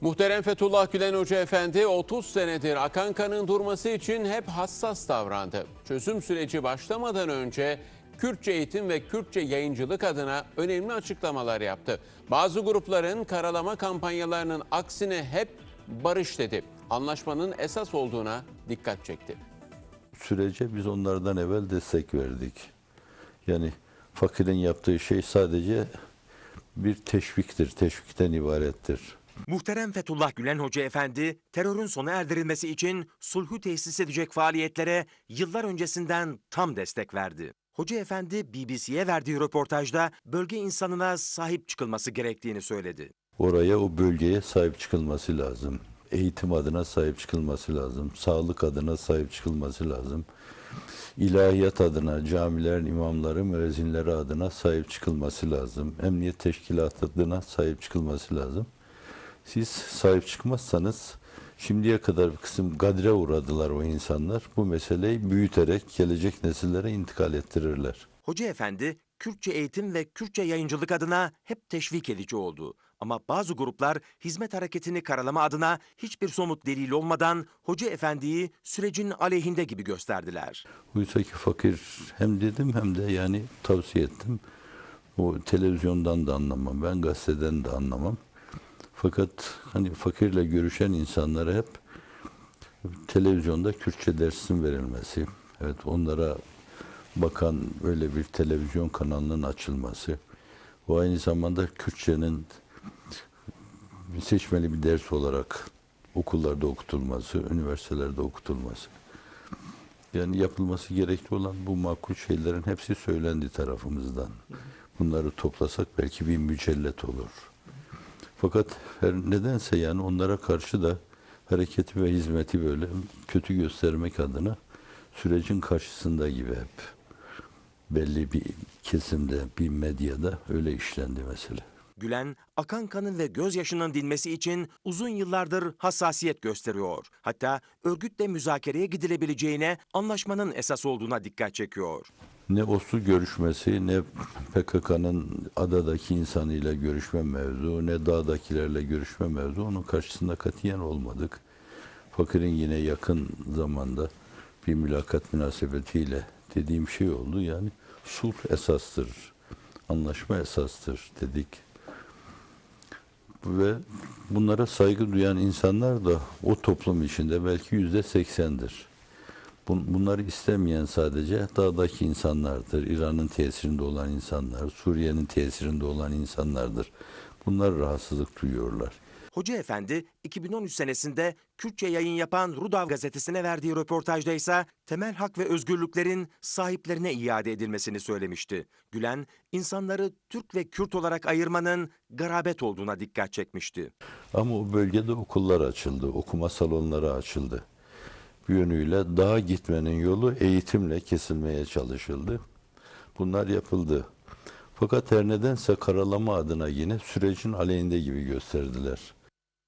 Muhterem Fethullah Gülen Hoca Efendi 30 senedir akan kanın durması için hep hassas davrandı. Çözüm süreci başlamadan önce Kürtçe eğitim ve Kürtçe yayıncılık adına önemli açıklamalar yaptı. Bazı grupların karalama kampanyalarının aksine hep barış dedi. Anlaşmanın esas olduğuna dikkat çekti. sürece biz onlardan evvel destek verdik. Yani fakirin yaptığı şey sadece bir teşviktir, teşvikten ibarettir. Muhterem Fethullah Gülen Hoca Efendi, terörün sona erdirilmesi için sulhu tesis edecek faaliyetlere yıllar öncesinden tam destek verdi. Hoca Efendi BBC'ye verdiği röportajda bölge insanına sahip çıkılması gerektiğini söyledi. Oraya, o bölgeye sahip çıkılması lazım. Eğitim adına sahip çıkılması lazım. Sağlık adına sahip çıkılması lazım. İlahiyat adına, camilerin imamları, müezzinleri adına sahip çıkılması lazım. Emniyet teşkilatı adına sahip çıkılması lazım. Siz sahip çıkmazsanız şimdiye kadar bir kısım gadre uğradılar o insanlar. Bu meseleyi büyüterek gelecek nesillere intikal ettirirler. Hoca Efendi, Kürtçe eğitim ve Kürtçe yayıncılık adına hep teşvik edici oldu. Ama bazı gruplar hizmet hareketini karalama adına hiçbir somut delil olmadan Hoca Efendi'yi sürecin aleyhinde gibi gösterdiler. Oysa ki fakir hem dedim hem de yani tavsiye ettim. O televizyondan da anlamam, ben gazeteden de anlamam. Fakat hani fakirle görüşen insanlara hep televizyonda Kürtçe dersin verilmesi, evet onlara bakan böyle bir televizyon kanalının açılması, bu aynı zamanda Kürtçenin seçmeli bir ders olarak okullarda okutulması, üniversitelerde okutulması. Yani yapılması gerekli olan bu makul şeylerin hepsi söylendi tarafımızdan. Bunları toplasak belki bir mücellet olur. Fakat her nedense yani onlara karşı da hareketi ve hizmeti böyle kötü göstermek adına sürecin karşısında gibi hep belli bir kesimde, bir medyada öyle işlendi mesele. Gülen, akan kanın ve gözyaşının dinmesi için uzun yıllardır hassasiyet gösteriyor. Hatta örgütle müzakereye gidilebileceğine, anlaşmanın esas olduğuna dikkat çekiyor. Ne Oslo görüşmesi, ne PKK'nın adadaki insanıyla görüşme mevzu, ne dağdakilerle görüşme mevzu onun karşısında katiyen olmadık. Fakir'in yine yakın zamanda bir mülakat münasebetiyle dediğim şey oldu. Yani sulh esastır, anlaşma esastır dedik. Ve bunlara saygı duyan insanlar da o toplum içinde belki yüzde seksendir. Bun- Bunları istemeyen sadece dağdaki insanlardır. İran'ın tesirinde olan insanlar, Suriye'nin tesirinde olan insanlardır. Bunlar rahatsızlık duyuyorlar. Hoca Efendi 2013 senesinde Kürtçe yayın yapan Rudav gazetesine verdiği röportajda ise temel hak ve özgürlüklerin sahiplerine iade edilmesini söylemişti. Gülen, insanları Türk ve Kürt olarak ayırmanın garabet olduğuna dikkat çekmişti. Ama o bölgede okullar açıldı, okuma salonları açıldı. Yönüyle dağa gitmenin yolu eğitimle kesilmeye çalışıldı. Bunlar yapıldı. Fakat her nedense karalama adına yine sürecin aleyhinde gibi gösterdiler.